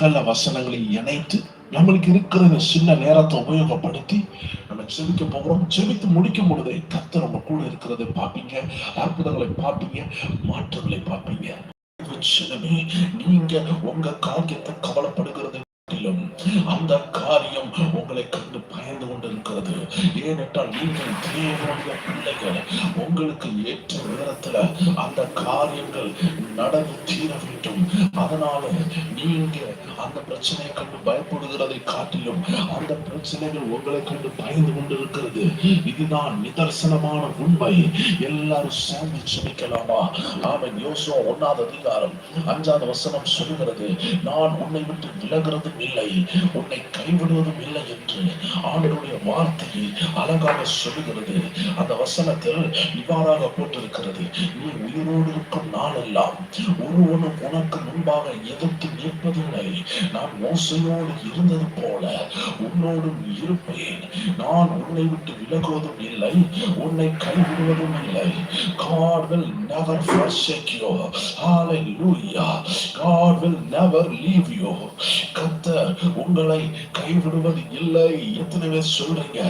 நல்ல வசனங்களை இணைத்து நம்மளுக்கு இருக்கிற இந்த சின்ன நேரத்தை உபயோகப்படுத்தி நம்ம செபிக்க போகிறோம். செபித்து முடிக்கும் பொழுதே கத்து நம்ம கூட இருக்கிறதை பார்ப்பீங்க. அற்புதங்களை பார்ப்பீங்க. மாற்றங்களை பார்ப்பீங்க. நீங்க உங்க காரியத்தை ஏனென்றால் நீங்கள் தேவனுடைய பிள்ளைகள் உங்களுக்கு ஏற்ற நேரத்துல அந்த காரியங்கள் நடந்து தீர வேண்டும். அதனால நீங்க அந்த பிரச்சனையை கண்டு பயப்படுகிறதை காட்டிலும் அந்த பிரச்சனைகள் உங்களை கண்டு பயந்து கொண்டிருக்கிறது. இதுதான் நிதர்சனமான உண்மை. எல்லாரும் சேர்ந்து சுமிக்கலாமா அவன் யோசோ ஒன்னாவது அதிகாரம் அஞ்சாவது வசனம் சொல்கிறது நான் உன்னை விட்டு விலகிறதும் இல்லை உன்னை கைவிடுவதும் இல்லை என்று ஆண்டனுடைய வார்த்தையை அழகாக சொல்லுகிறது. அந்த வசனத்தில் இவ்வாறாக போட்டிருக்கிறது. நீ உயிரோடு இருக்கும் நாளெல்லாம் ஒருவனும் உனக்கு முன்பாக எதிர்த்து நிற்பதில்லை. நான் மோசையோடு இருந்தது போல உன்னோடும் இருப்பேன். நான் உன்னை விட்டு விலகுவதும் இல்லை. உன்னை கைவிடுவதும் இல்லை. God will never forsake you. Hallelujah. God will never leave you. கத்தர் உங்களை கைவிடுவது இல்லை. எத்தனை பேர் சொல்றீங்க?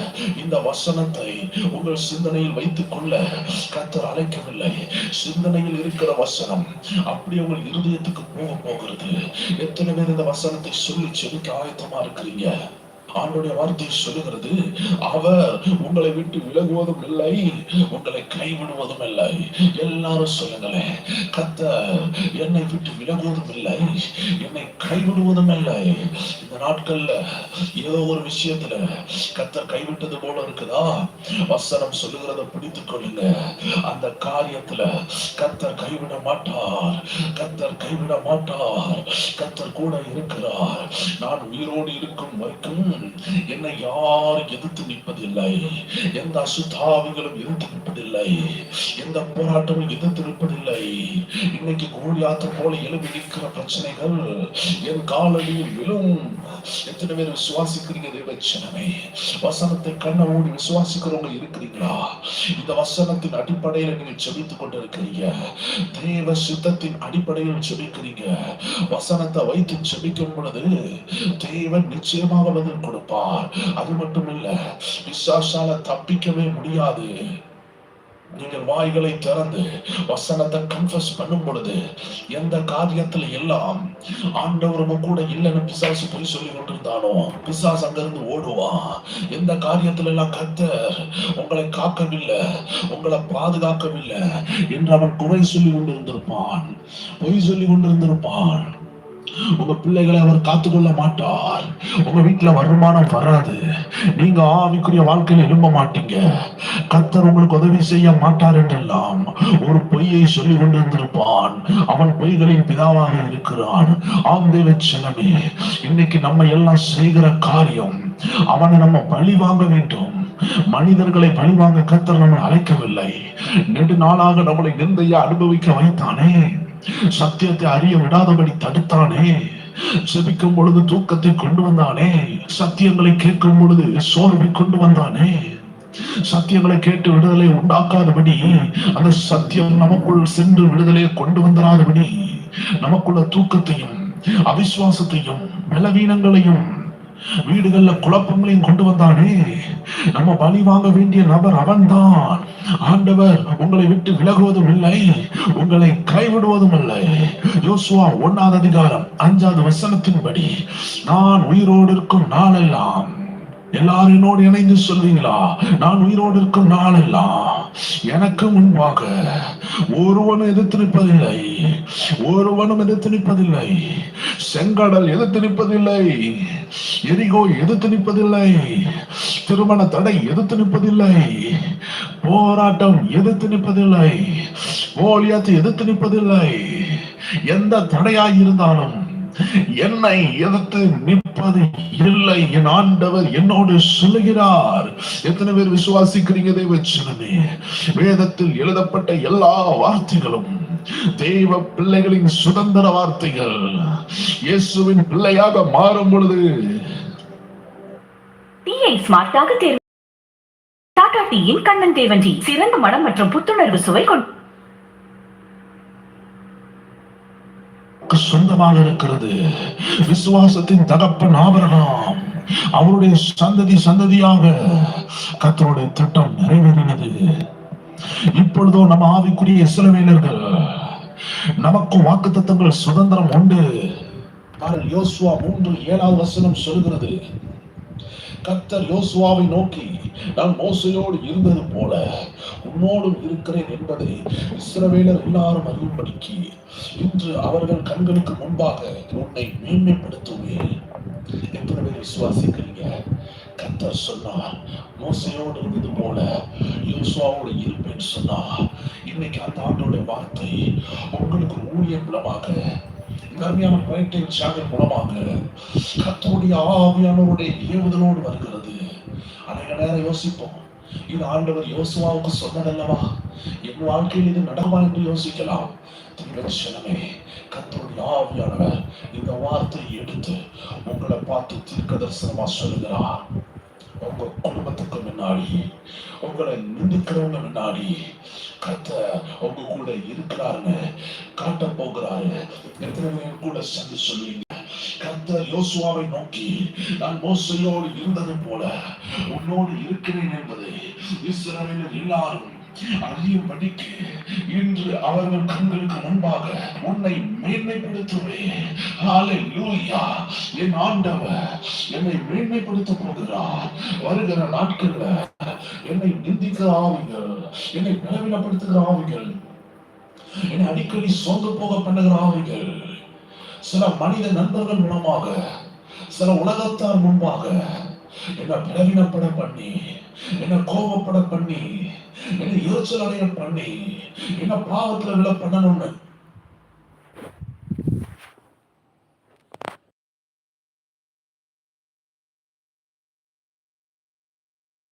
இந்த வசனத்தை உங்கள் சிந்தனையில் வைத்துக் கொள்ள கத்தர் அழைக்கவில்லை. சிந்தனையில் இருக்கிற வசனம் அப்படி உங்கள் இருதயத்துக்கு போக போகிறது. எத்தனை பேர் இந்த வசனத்தை சொல்லி செவிக்க ஆயத்தமா இருக்கிறீங்க? ஆண்டுடைய வார்த்தை சொல்லுகிறது அவர் உங்களை விட்டு விலகுவதும் இல்லை உங்களை கைவிடுவதும் இல்லை. எல்லாரும் சொல்லுங்களேன் கத்த என்னை விட்டு விலகுவதும் இல்லை என்னை கைவிடுவதும் இல்லை. இந்த நாட்கள்ல ஏதோ ஒரு விஷயத்துல கத்தர் கைவிட்டது போல இருக்குதா? வசனம் சொல்லுகிறத பிடித்துக் கொள்ளுங்க. அந்த காரியத்துல கத்தர் கைவிட மாட்டார் கத்தர் கைவிட மாட்டார் கத்தர் கூட இருக்கிறார். நான் உயிரோடு இருக்கும் வரைக்கும் என்னை யாரும் எதிர்த்து நிற்பதில்லை. எந்த அசுத்தாவிகளும் எதிர்த்து நிற்பதில்லை. எந்த போராட்டமும் எதிர்த்து நிற்பதில்லை. இன்னைக்கு கோழியாத்த போல எழுப்பி நிற்கிற பிரச்சனைகள் என் காலடியில் விழும். எத்தனை பேர் விசுவாசிக்கிறீங்க தேவச்சனமே வசனத்தை கண்ண ஓடி விசுவாசிக்கிறவங்க இருக்கிறீங்களா? இந்த வசனத்தின் அடிப்படையில் நீங்க செபித்துக் கொண்டிருக்கிறீங்க. தேவ சித்தத்தின் அடிப்படையில் செபிக்கிறீங்க வசனத்தை வைத்து செபிக்கும் பொழுது தேவன் நிச்சயமாக பதில் கொடுப்பார். அது மட்டும் இல்ல விசாசால தப்பிக்கவே முடியாது. நீங்கள் வாய்களை திறந்து வசனத்தை கன்ஃபஸ் பண்ணும் பொழுது எந்த காரியத்துல எல்லாம் ஆண்டவரும் கூட இல்லைன்னு பிசாசு போய் சொல்லி கொண்டிருந்தானோ பிசாசு அங்கிருந்து ஓடுவான் எந்த காரியத்துல எல்லாம் கத்தர் உங்களை காக்கவில்லை உங்களை பாதுகாக்கவில்லை என்று அவன் குறை சொல்லி கொண்டிருந்திருப்பான். பொய் சொல்லி கொண்டிருந்திருப்பான். உங்க பிள்ளைகளை அவர் காத்துக்கொள்ள மாட்டார். உங்க வீட்டுல வருமானம் வராது. நீங்க ஆவிக்குரிய வாழ்க்கையில எழும்ப மாட்டீங்க. கர்த்தர் உங்களுக்கு உதவி செய்ய மாட்டார் என்றெல்லாம் ஒரு பொய்யை சொல்லி கொண்டிருந்திருப்பான். அவன் பொய்களின் பிதாவாக இருக்கிறான். ஆம் தேவ செலவே இன்னைக்கு நம்ம எல்லாம் செய்கிற காரியம் அவனை நம்ம பழி வாங்க வேண்டும். மனிதர்களை பழிவாங்க கர்த்தர் நம்ம அழைக்கவில்லை. நெடு நாளாக நம்மளை நிந்தையா அனுபவிக்க வைத்தானே. சத்தியத்தை அறிய விடாதபடி தடுத்தானே. செபிக்கும் பொழுது தூக்கத்தை கொண்டு வந்தானே. சத்தியங்களை கேட்கும் பொழுது சோர்வை கொண்டு வந்தானே. சத்தியங்களை கேட்டு விடுதலை உண்டாக்காதபடி அந்த சத்தியம் நமக்குள் சென்று விடுதலையை கொண்டு வந்துடாதபடி நமக்குள்ள தூக்கத்தையும் அவிசுவாசத்தையும் பலவீனங்களையும் வீடுகள்ல குழப்பங்களையும் கொண்டு வந்தானே. நம்ம பலி வாங்க வேண்டிய நபர் அவன்தான். ஆண்டவர் உங்களை விட்டு விலகுவதும் இல்லை உங்களை கைவிடுவதும் இல்லை. யோசுவா ஒன்னாவது அதிகாரம் அஞ்சாவது வசனத்தின்படி நான் உயிரோடு இருக்கும் நாளெல்லாம் எல்லாரும் என்னோடு இணைந்து சொல்வீங்களா? நான் உயிரோடு இருக்கும் நாளெல்லாம் எனக்கு முன்பாக ஒருவனும் எதிர்த்து நிற்பதில்லை ஒருவனும் எதிர்த்து நிற்பதில்லை செங்கடல் எதிர்த்து நிற்பதில்லை எரிகோ எதிர்த்து நிற்பதில்லை திருமண தடை எதிர்த்து நிற்பதில்லை போராட்டம் எதிர்த்து நிற்பதில்லை போலியாத்து எதிர்த்து நிற்பதில்லை எந்த தடையாய் இருந்தாலும் என்னை எதிர்த்து நிற்பது இல்லை. என் ஆண்டவர் என்னோடு சொல்லுகிறார். எத்தனை பேர் விசுவாசிக்கிறீங்க தேவச்சனமே வேதத்தில் எழுதப்பட்ட எல்லா வார்த்தைகளும் தெய்வ பிள்ளைகளின் சுதந்திர வார்த்தைகள் இயேசுவின் பிள்ளையாக மாறும் பொழுது டீயை ஸ்மார்ட்டாக தேர்வு டாடா டீயின் கண்ணன் தேவன் டீ சிறந்த மனம் மற்றும் புத்துணர்வு சுவை கொண்டு சொந்தமாக இருக்கிறது. விசுவாசத்தின் தகப்பன் ஆபரகாம். அவருடைய சந்ததி சந்ததியாக கர்த்தருடைய திட்டம் நிறைவேறினது. இப்பொழுதோ நம்ம ஆவிக்குரிய இஸ்ரவேலர்கள் நமக்கு வாக்கு சுதந்திரம் உண்டு. பாருங்கள், யோசுவா மூன்று ஏழாவது வசனம் சொல்கிறது கத்தர் யோசுவாவை நோக்கி நான் மோசையோடு இருந்தது போல உன்னோடும் இருக்கிறேன் என்பதை இஸ்ரவேலர் எல்லாரும் அறியும்படிக்கு இன்று அவர்கள் கண்களுக்கு முன்பாக உன்னை மேன்மைப்படுத்துவேன். எத்தனை பேர் விசுவாசிக்கிறீங்க? கத்தர் சொன்னார். மோசையோடு இருந்தது போல யோசுவாவோடு இருப்பேன் சொன்னார். இன்னைக்கு அந்த ஆண்டோட வார்த்தை உங்களுக்கு ஊழியர் மூலமாக இந்த அருமையான சாகர் மூலமாக கர்த்தருடைய ஆவியானவருடைய ஏவுதலோடு வருகிறது. அநேக நேரம் யோசிப்போம். இது ஆண்டவர் யோசுவாவுக்கு சொன்னதல்லவா? என் வாழ்க்கையில் இது நடக்குமா என்று யோசிக்கலாம். திருவச்சனமே கர்த்தருடைய ஆவியானவர் இந்த வார்த்தையை எடுத்து உங்களை பார்த்து தீர்க்க தரிசனமா சொல்லுகிறார். உங்க குடும்பத்துக்கு முன்னாடி உங்களை நிந்திக்கிறவங்க முன்னாடி கத்த உங்க கூட இருக்கிறாருன்னு காட்ட போகிறாரு. எத்தனை கூட சேர்ந்து சொல்லுவீங்க? கத்த யோசுவாவை நோக்கி நான் மோசையோடு இருந்தது போல உன்னோடு இருக்கிறேன் என்பதை இஸ்ரவேலர் எல்லாரும் அறியும்படிக்கு இன்று அவர்கள் கண்களுக்கு முன்பாக உன்னை மேன்மைப்படுத்துவேன். என் ஆண்டவர் என்னை மேன்மைப்படுத்த போகிறார். வருகிற நாட்கள்ல என்னை நிந்திக்கிற ஆவிகள் என்னை பலவீனப்படுத்துகிற ஆவிகள் என்னை அடிக்கடி சோர்ந்து போக பண்ணுகிற ஆவிகள் சில மனித நண்பர்கள் மூலமாக சில உலகத்தார் முன்பாக என்ன பலவீனப்பட பண்ணி என்ன கோபப்பட பண்ணி என்ன யோசனை பண்ணி என்ன பாவத்துல விழ பண்ணணும்னு